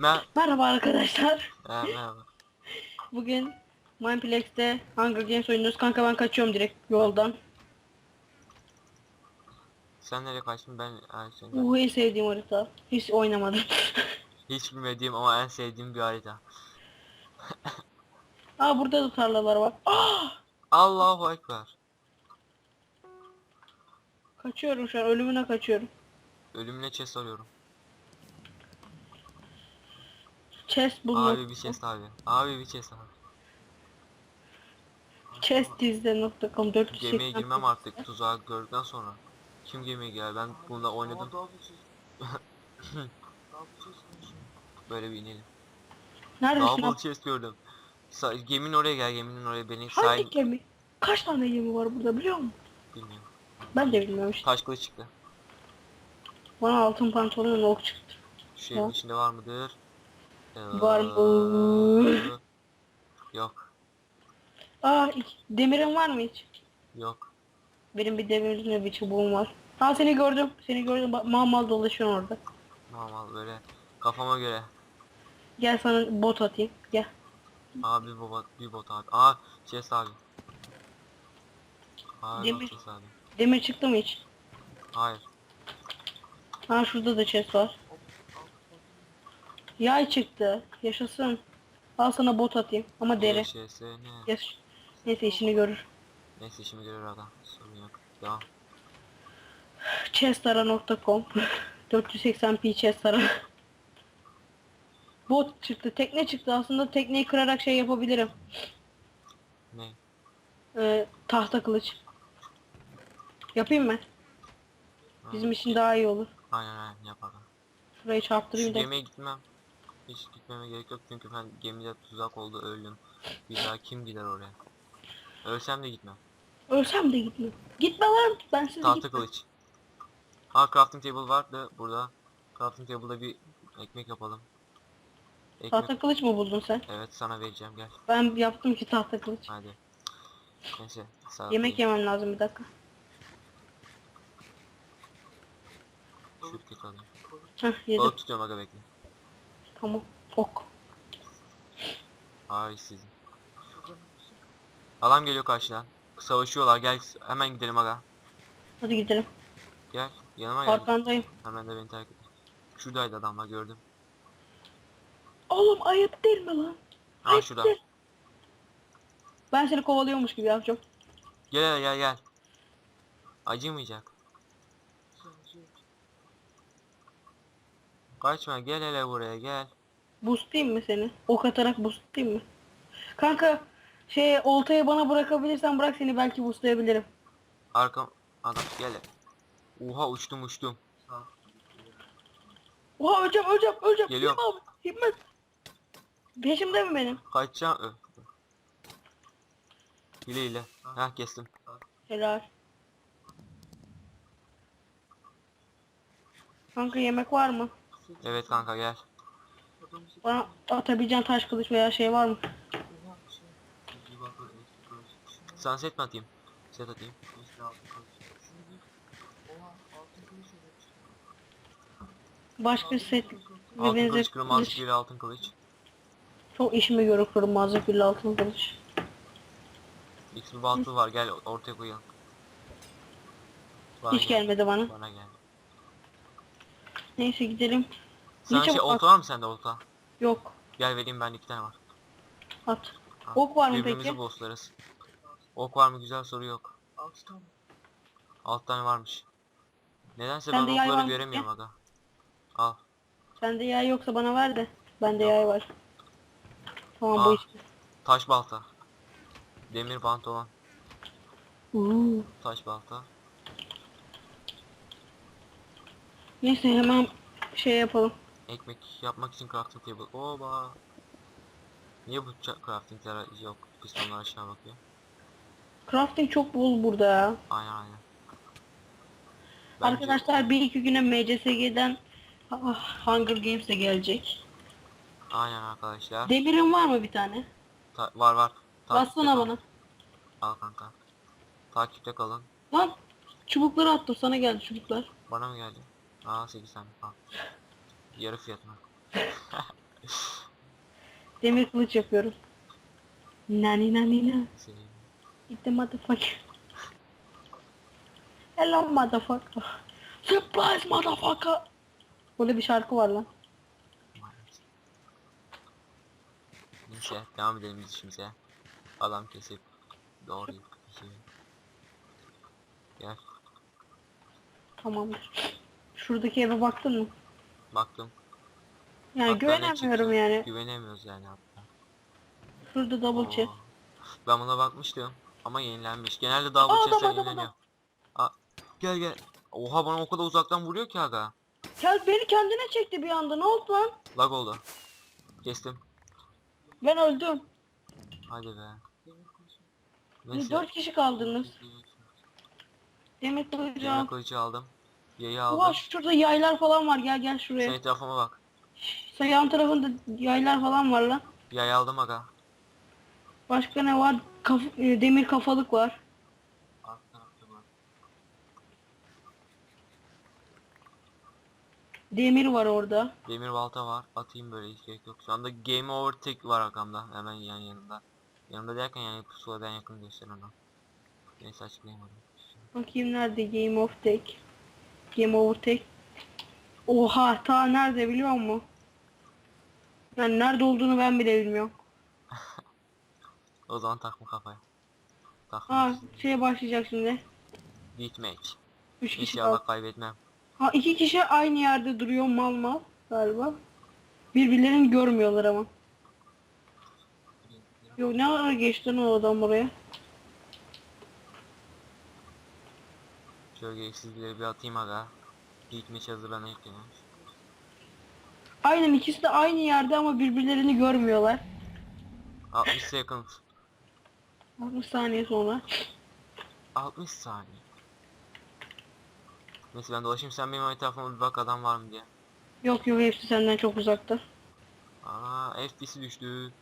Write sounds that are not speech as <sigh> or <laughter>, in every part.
Mer Merhaba arkadaşlar. Ha, merhaba. Bugün Mineplex'te Hunger Games oynuyoruz. Kanka ben kaçıyorum direkt yoldan. Sen nereye kaçtın ben ay, sen Bu en sevdiğim harita. Hiç oynamadım. <laughs> hiç bilmediğim ama en sevdiğim bir harita. <laughs> Aa burada da tarlalar var. Aa! Allahu ekber. Kaçıyorum şu an ölümüne kaçıyorum. Ölümüne chest arıyorum. Chest bulmak. Abi bir chest abi. Abi bir chest abi. Chestizde.com 480. Gemiye girmem artık tuzağı gördükten sonra. Kim gemiye girer? Ben bunda oynadım. <laughs> Böyle bir inelim. Neredesin? Double chest gördüm. Sa geminin oraya gel, geminin oraya beni Hangi sahil gemi? Kaç tane gemi var burada biliyor musun? bilmiyorum. Ben de bilmiyorum işte. Taş kılıç çıktı. Bana altın pantolon ok çıktı. Şu evin içinde var mıdır? Var mı? Yok. Aa iki- demirin var mı hiç? Yok. Benim bir demirin ve bir çubuğum var. Ha seni gördüm. Seni gördüm. Bak mal mal dolaşıyorsun orada. Normal böyle kafama göre. Gel sana bot atayım. Gel. Abi bir bot, bir bot abi. Aa chest abi. Hayır Demir. Demir. chest abi. Demir çıktı mı hiç? Hayır. Ha şurada da chest var. Yay çıktı. Yaşasın. Al sana bot atayım. Ama deri. Ne? Yes. Neyse işini görür. Neyse işimi görür adam. Sorun yok. Devam. Chestara.com 480p chestara. <laughs> <laughs> Bot çıktı. Tekne çıktı. Aslında tekneyi kırarak şey yapabilirim. Ne? Ee, tahta kılıç. Yapayım mı? Bizim için daha iyi olur. Aynen aynen yapalım. Şurayı Şu çarptırayım da. gemiye gitmem. Hiç gitmeme gerek yok çünkü ben gemide tuzak oldu öldüm. Bir daha kim gider oraya? Ölsem de gitmem. Ölsem de gitme. Gitme lan. Ben siz Tahta kılıç. Ha crafting table vardı burada. Crafting table'da bir ekmek yapalım. Ekmek. Tahta kılıç mı buldun sen? Evet sana vereceğim gel. Ben yaptım ki tahta kılıç. Hadi. Neyse. Sağ Yemek yemem lazım bir dakika. Şirket alayım. Heh yedim. Balık tutuyorum aga bekle. Tamam. Ok. Ay sizin. Adam geliyor karşıdan. Savaşıyorlar gel hemen gidelim aga. Hadi gidelim. Gel yanıma gel. Arkandayım. Hemen de beni terk et. Şuradaydı adamlar gördüm. Oğlum ayıp değil mi lan? Ha Ayıp şurada. değil. Ben seni kovalıyormuş gibi yapacağım. Gel gel gel. Acımayacak. Kaçma gel hele buraya gel. Boostlayayım mı seni? Ok atarak boostlayayım mı? Kanka şey oltayı bana bırakabilirsen bırak seni belki boostlayabilirim. Arkam adam gel. Oha uçtum uçtum. Oha öleceğim öleceğim öleceğim. Geliyorum. Himmet abi, Himmet. Peşimde mi benim? Kaçacağım. Ö. Hile hile. Heh kestim. Helal. Kanka yemek var mı? Evet kanka gel. Bana atabileceğin taş kılıç veya şey var mı? Sunset mi atayım? Set atayım. Başka set Altın benzer kılıç kırmızı bir altın kılıç. Çok işime görür kırmızı güllü altın kılıç. X bir baltı var gel ortaya koyalım. Hiç gel, gelmedi bana. Bana gel. Neyse gidelim. Sen şey olta var mı sende olta? Yok. Gel vereyim bende iki tane var. At. Ha, Ok var mı Birbirimizi peki? bosslarız. Ok var mı güzel soru yok. Alt tane varmış. Nedense Sende ben yay var okları mı göremiyorum aga. Al. Sende yay yoksa bana ver de. Bende yay var. Tamam bu Aa. işte. Taş balta. Demir pantolon. Uuu. Taş balta. Neyse hemen şey yapalım. Ekmek yapmak için crafting table. Oba. Niye bu craftingler yok? Pistonlar aşağı bakıyor. Crafting çok bol burada ya. Aynen aynen. Bence- Arkadaşlar bir iki güne MCSG'den ah, Hunger Games de gelecek. Aynen arkadaşlar. Demirin var mı bir tane? Ta- var var. Takipte Bassana kalın. bana. Al kanka. Takipte kalın. Lan çubukları attım sana geldi çubuklar. Bana mı geldi? Aa 8 tane. Al. Yarı fiyatına. <laughs> Demir kılıç yapıyorum. Nani nani na. Seni. It's the motherfucker. Hello motherfucker. Surprise motherfucker. Böyle bir şarkı var lan. Neyse devam edelim biz işimize. Adam kesip doğru şey. Gel Tamamdır. Şuradaki eve baktın mı? baktım. Yani Hatta ne güvenemiyorum çıktı? yani. Güvenemiyoruz yani hatta. Şurada double chest. Oo. Ben buna bakmıştım ama yenilenmiş. Genelde double Aa, chest'ler adam, adam, yenileniyor. Aa, gel gel. Oha bana o kadar uzaktan vuruyor ki aga. Gel beni kendine çekti bir anda. Ne oldu lan? Lag oldu. Kestim. Ben öldüm. Hadi be. Siz Dört kişi kaldınız. Kılıcı Demir al. kılıcı aldım. Yayı aldım. şurada yaylar falan var. Gel gel şuraya. etrafıma bak. Sen yan tarafında yaylar falan var lan. Yay aldım aga. Başka ne var? Kaf e, demir kafalık var. Demir var orada. Demir balta var. Atayım böyle hiç gerek yok. Şu anda game over tek var arkamda. Hemen yan yanında. Yanında derken yani pusuladan yakın göster onu. Neyse açıklayamadım. Bakayım nerede Game of Tech. Game over Tech. Oha ta nerede biliyor musun? Yani nerede olduğunu ben bile bilmiyorum. <laughs> O zaman takma kafaya. Takma. Ha şeye başlayacak şimdi. Deathmatch. Üç kişi İnşallah kaldı. kaybetmem. Ha iki kişi aynı yerde duruyor mal mal galiba. Birbirlerini görmüyorlar ama. Yok ne ara geçti lan o adam buraya? Gereksizleri bir atayım aga. Deathmatch hazırlanayım yani. Aynen ikisi de aynı yerde ama birbirlerini görmüyorlar. 60 second. 60 saniye sonra. 60 saniye. Neyse ben dolaşayım sen benim etrafıma bir bak adam var mı diye. Yok yok hepsi senden çok uzakta. Aa FPS'i düştü.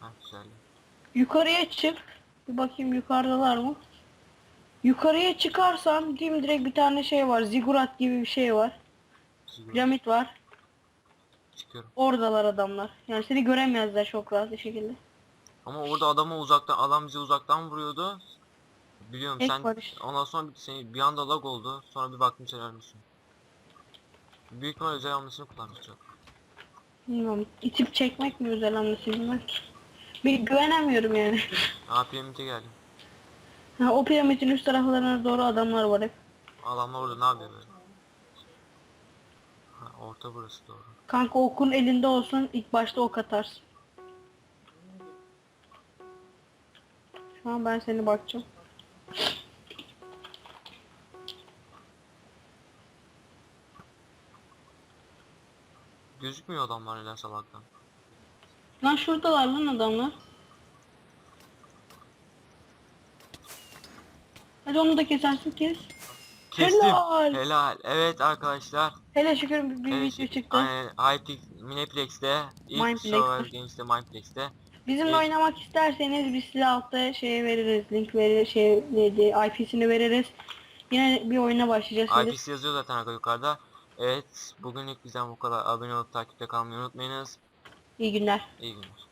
Ha güzel. Yukarıya çık. Bir bakayım yukarıdalar mı? Yukarıya çıkarsan değil mi direkt bir tane şey var. Zigurat gibi bir şey var. Sigara Piramit var. Çıkıyorum. Oradalar adamlar. Yani seni göremezler çok rahat bir şekilde. Ama orada adamı uzaktan adam bizi uzaktan vuruyordu. Biliyorum Tek sen işte. ondan sonra bir, seni, bir anda lag oldu. Sonra bir baktım sen ölmüşsün. Büyük ihtimal özel hamlesini kullanmış çok. Bilmiyorum. İtip çekmek mi özel anlasın bilmem ki. Bir güvenemiyorum yani. <laughs> Aa piramite geldim. Ha, o piramidin üst taraflarına doğru adamlar var hep. Adamlar orada ne yapıyor böyle? Ha, orta burası doğru. Kanka okun elinde olsun ilk başta ok atarsın. Şu an ben seni bakacağım. Gözükmüyor adamlar neden salaktan. Lan şuradalar lan adamlar. Hadi onu da kesersin kes. Kestim. Helal. Helal. Evet arkadaşlar. Hele şükür bir, Evet, video çıktı. Aynen, Hypix, Mineplex'te, ilk Games'te, Mineplex'te. Bizimle Evet. oynamak isterseniz biz size altta şey veririz. Link veririz. Şey neydi? IP'sini veririz. Yine bir oyuna başlayacağız. şimdi. IP'si yazıyor zaten yukarıda. Evet, bugünlük bizden bu kadar. Abone olup takipte kalmayı unutmayınız. İyi günler. İyi günler.